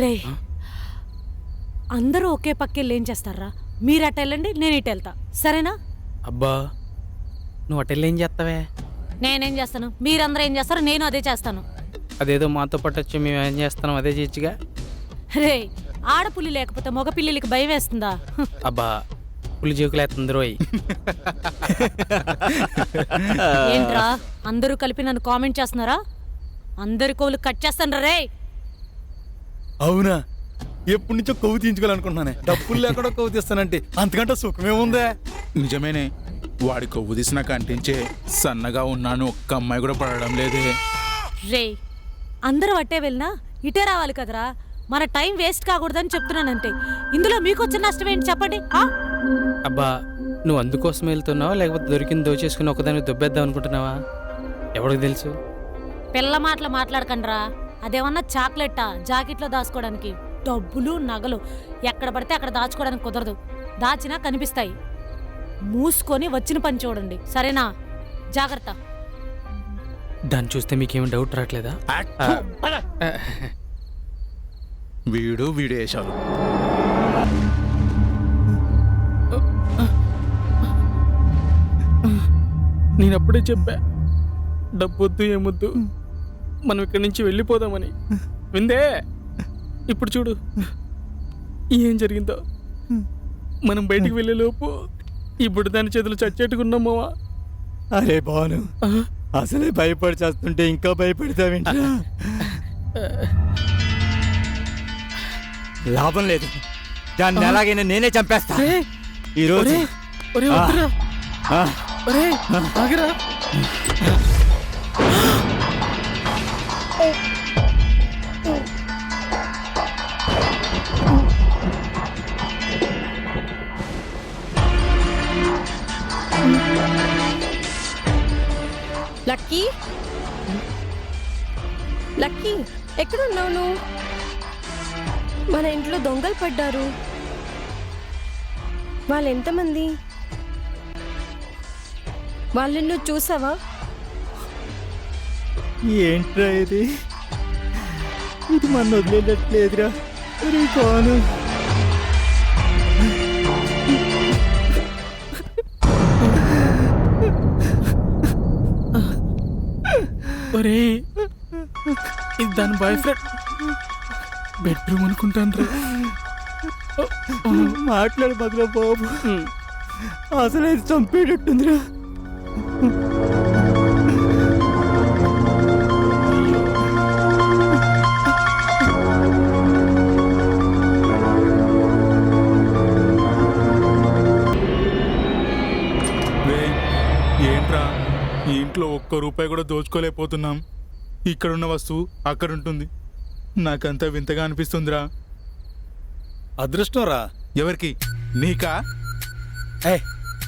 రే అందరూ ఒకే పక్కెళ్ళి ఏం చేస్తారా? మీరు అటు వెళ్ళండి నేను ఇటు వెళ్తా. సరేనా? అబ్బా నువ్వు అటెళ్ళి ఏం చేస్తావే? నేనేం చేస్తాను? మీరందరూ ఏం చేస్తారో నేను అదే చేస్తాను. అదేదో మాతో పాటు వచ్చి మేము ఏం చేస్తున్నాం అదే చేయొచ్చుగా రే ఆడపుల్లి లేకపోతే మగ పిల్లలకి భయం వేస్తుందా? అబ్బా పులి జీకులేస్తుంది రోయ్. ఏంట్రా అందరూ కలిపి నన్ను కామెంట్ చేస్తున్నారా? అందరి కోళ్ళు కట్ చేస్తాను రే అవునా? ఎప్పటి నుంచో కొవ్వు తీయించుకోవాలనుకుంటున్నానే. డబ్బులు లేకుండా కొవ్వు తీస్తానంటే అంతకంటే సుఖమేముందే నిజమేనే. వాడి కొవ్వు తీసిన కంటించే సన్నగా ఉన్నాను ఒక్క అమ్మాయి కూడా పడడం లేదే. రే అందరూ అట్టే వెళ్ళినా ఇటే రావాలి కదరా. మన టైం వేస్ట్ కాకూడదని చెప్తున్నానంతే. ఇందులో మీకు వచ్చిన నష్టం ఏంటి చెప్పండి ఆ? అబ్బా నువ్వు అందుకోసం వెళ్తున్నావా? లేకపోతే దొరికింది దోచేసుకుని ఒకదాన్ని దొబ్బేద్దాం అనుకుంటున్నావా? ఎవరికి తెలుసు? పిల్ల మాటలు మాట్లాడకండ్రా. అదేమన్నా చాక్లెట్టా? జాకెట్లో దాచుకోవడానికి. డబ్బులు నగలు. ఎక్కడ పడితే అక్కడ దాచుకోవడానికి కుదరదు. దాచినా కనిపిస్తాయి. మూసుకొని వచ్చిన పని చూడండి. సరేనా? జాగ్రత్త. దాన్ని చూస్తే మీకేం డౌట్ రావట్లేదా? వీడు వీడు వేషాలు నేను అప్పుడే చెప్పా డబ్బొద్దు ఏమొద్దు. మనం ఇక్కడి నుంచి వెళ్ళిపోదామని. విందే? ఇప్పుడు చూడు. ఏం జరిగిందో? మనం బయటికి వెళ్ళే లోపు ఇప్పుడు దాని చేతులు చచ్చేట్టుకున్నామావా అరే బాను అసలే భయపడి చేస్తుంటే ఇంకా భయపెడతావేంట్రా లాభం లేదు. దాన్ని ఎలాగైనా నేనే చంపేస్తా. ఈరోజు ఒరే ఒరే ఆగరా. లక్కీ? లక్కీ ఎక్కడున్నావు నువ్వు? మన ఇంట్లో దొంగలు పడ్డారు. వాళ్ళు ఎంతమంది వాళ్ళు నువ్వు చూసావా? ఏంట్రా ఇది? ఇది మన వదిలేటట్లేదురా. ఒరే ఇది దాని బాయ్ ఫ్రెండ్ బెడ్రూమ్ అనుకుంటాను రా మాట్లాడు బదులు బాబు. అసలు ఇది చంపేటట్టుందిరా. ఇంట్లో ఒక్క రూపాయి కూడా దోచుకోలేకపోతున్నాం. ఇక్కడున్న వస్తువు అక్కడ ఉంటుంది. నాకంతా వింతగా అనిపిస్తుందిరా. అదృష్టం రా ఎవరికి? నీకా? ఏ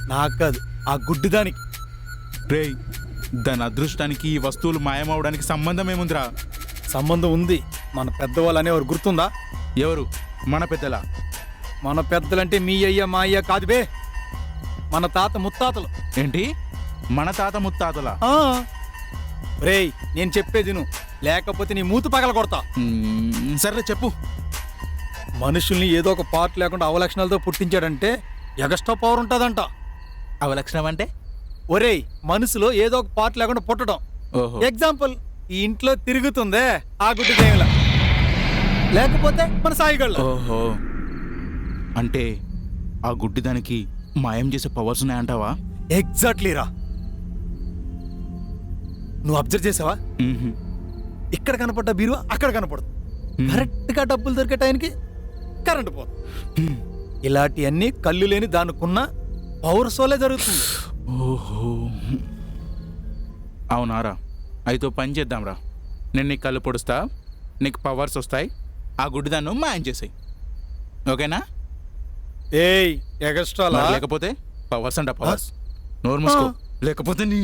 నాకు కాదు ఆ గుడ్డి దానికి రేయ్ దాని అదృష్టానికి ఈ వస్తువులు మాయమవడానికి సంబంధం ఏముందిరా? సంబంధం ఉంది. మన పెద్దవాళ్ళు అనేవారు గుర్తుందా? ఎవరు? మన పెద్దలా? మన పెద్దలంటే మీ అయ్య మా అయ్య కాదు బే. మన తాత ముత్తాతలు. ఏంటి? మన తాత ముత్తాతలా. రేయ్ నేను చెప్పేది నువ్వు లేకపోతే నీ మూతు పగల కొడతా సర్లే చెప్పు. మనుషుల్ని ఏదో ఒక పార్ట్ లేకుండా అవలక్షణాలతో పుట్టించాడంటే ఎగస్ట్రా పవర్ ఉంటుందంట. అవలక్షణం అంటే? ఒరేయ్ మనసులో ఏదో ఒక పార్ట్ లేకుండా పుట్టడం. ఓహో. ఎగ్జాంపుల్ ఈ ఇంట్లో తిరుగుతుందే ఆ గుడ్డి దేవుల. లేకపోతే మన సాయిగళ్ళ. ఓహో. అంటే ఆ గుడ్డి దానికి మాయం చేసే పవర్స్ ఉన్నాయంటావా? ఎగ్జాక్ట్లీ రా. నువ్వు అబ్జర్వ్ చేసావా. ఇక్కడ కనపడ్డ బీరువా? అక్కడ కనపడదు. మ్మ్. కరెక్ట్గా డబ్బులు దొరికే టైంకి కరెంట్ పోదు. ఇలాంటివన్నీ కళ్ళు లేని దానికున్న పవర్ సోలే జరుగుతుంది. ఓహో. అవునారా అయితే పని చేద్దాంరా. నేను నీకు కళ్ళు పొడుస్తా నీకు పవర్స్ వస్తాయి ఆ గుడ్డి దాన్ని మాయం చేసాయి. ఓకేనా? ఏయ్ ఎగస్ట్రాలా? లేకపోతే పవర్స్ అంట పవర్స్. నోరు మూసుకో. ఆ. లేకపోతే నీ